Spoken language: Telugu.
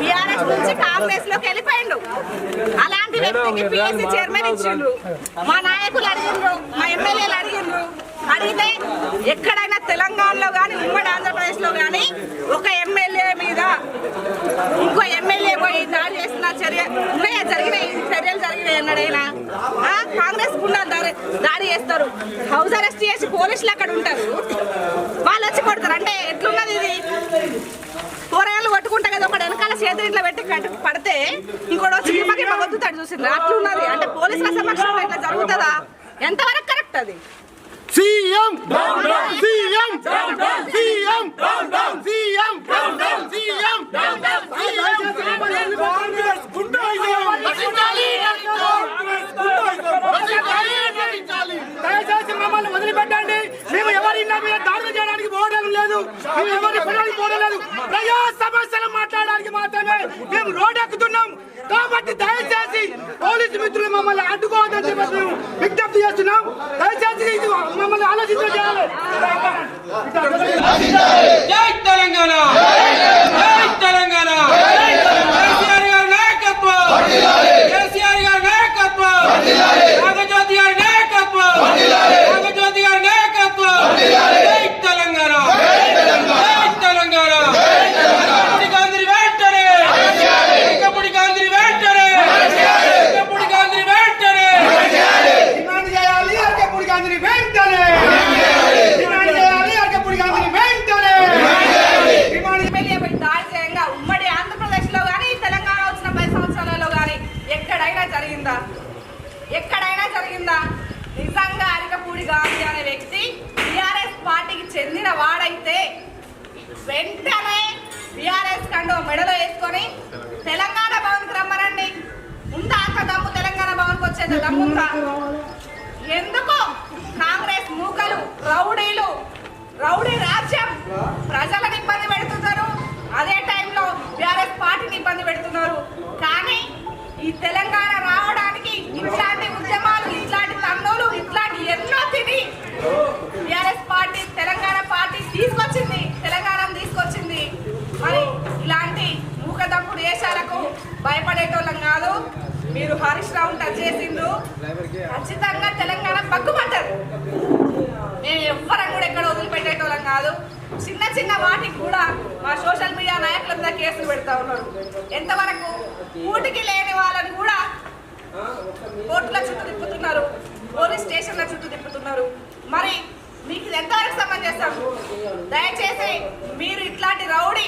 టిఆర్ఎస్ నుంచి కాంగ్రెస్లోకి వెళ్ళిపోయిండు. అలాంటి వ్యక్తికి పిఎస్సి చైర్మన్ ఇచ్చిండ్రు. మా నాయకులు అడిగిండ్రు మా ఎమ్మెల్యేలు అడిగిండ్రు. అడిగితే ఎక్కడైనా తెలంగాణలో కానీ ఉమ్మడి ఆంధ్రప్రదేశ్లో కానీ ఒక ఎమ్మెల్యే మీద ఇంకో ఎమ్మెల్యే పోయి దాడి చేస్తున్న చర్య ఉన్నాయా జరిగినాయి చర్యలు జరిగినాయి అన్నాడైనా కాంగ్రెస్ గుండా దాడి చేస్తారు. హౌస్ అరెస్ట్ చేసి పోలీసులు అక్కడ ఉంటారు. వాళ్ళు వచ్చి కొడతారు అంటే ఎట్లున్నది ఇది కూరగాయలు కొట్టుకుంటా కదా ఒకటి వెనకాల చేతులు ఇట్లా పెట్టి కట్టు- పడితే ఇంకోటి వచ్చి గిమ్మకి వద్దుతాడు చూసింది అట్లున్నది అంటే పోలీసుల సమక్షంలో ఇట్లా జరుగుతుందా ఎంతవరకు కరెక్ట్ అది CM CM CM CM CM Congress దయచేసి మమ్మల్ని వదిలిపెట్టండి మేము ఎవరి మీద ఎవరి పిల్లలు పోవడం ప్రజా సమస్యలు మాట్లాడడానికి మాత్రమే మేము రోడ్ ఎక్కుతున్నాం. కాబట్టి దయచేసి పోలీసు మిత్రులు మమ్మల్ని అడ్డుకోవద్దని చెప్పేసి మేము విజ్ఞప్తి చేస్తున్నాం. దయచేసి మమ్మల్ని ఆలోచించాలి జై తెలంగాణ జై తెలంగాణ కేసీఆర్ గారి నాయకత్వం కేసీఆర్ గారి నాయకత్వం నాగజ్యోతి గారి నాయకత్వం నాగజ్యోతి గారి నాయకత్వం జై తెలంగాణ జై తెలంగాణ కపుడి గాంధీ వెంటనే కపుడి గాంధీ వెంటనే కపుడి గాంధీ వెంటనే డిమాండ్ చేయాలి అరకపూడి గాంధీని వెంటనే! డిమాండ్ చేయాలి అరకపూడి గాంధీని వెంటనే! ఉమ్మడి ఆంధ్రప్రదేశ్లో కానీ తెలంగాణ వచ్చిన పది సంవత్సరాలలో కానీ ఎక్కడైనా జరిగిందా? ఎక్కడైనా జరిగిందా? నిజంగా అరికపూడి గాంధీ అనే వ్యక్తి టిఆర్ఎస్ పార్టీకి చెందిన వాడైతే వెంటనే టిఆర్ఎస్ కండు మెడలో వేసుకొని తెలంగాణ భవన్కి రమ్మనండి. ఉందా అంత దమ్ము? తెలంగాణ భవన్కి వచ్చేది దమ్ముందా? ఎందుకు కాంగ్రెస్ మూకలు రౌడీలు రౌడీ రాజ్యం ప్రజలను ఇబ్బంది పెడుతున్నారు? అదే టైంలో బీఆర్ఎస్ పార్టీని ఇబ్బంది పెడుతున్నారు. కానీ ఈ తెలంగాణ రావడానికి ఇట్లాంటి ఉద్యమాలు ఇట్లాంటి తన్నులు ఇట్లాంటి ఎన్నో తిని బీఆర్ఎస్ పార్టీ తెలంగాణ పార్టీ తీసుకొచ్చింది తెలంగాణ తీసుకొచ్చింది. మరి ఇలాంటి మూకదప్పుడు దేశాలకు భయపడేటోళ్ళం కాదు. మీరు హరీష్ రావు టచ్ చేసిండ్రు. ఖచ్చితంగా తెలంగాణ పగ్గుపడ్డది మేము ఎవ్వరం కూడా ఎక్కడ వదిలిపెట్టేటోళ్ళం కాదు. చిన్న చిన్న వాటికి కూడా మా సోషల్ మీడియా నాయకుల మీద కేసులు పెడతా ఉన్నారు. ఎంతవరకు ఊటికి లేని వాళ్ళని కూడా కోర్టుల చుట్టూ తిప్పుతున్నారు పోలీస్ స్టేషన్ల చుట్టూ తిప్పుతున్నారు. మరి మీకు ఇది ఎంతవరకు సమంజసం దయచేసి మీరు ఇట్లాంటి రౌడీ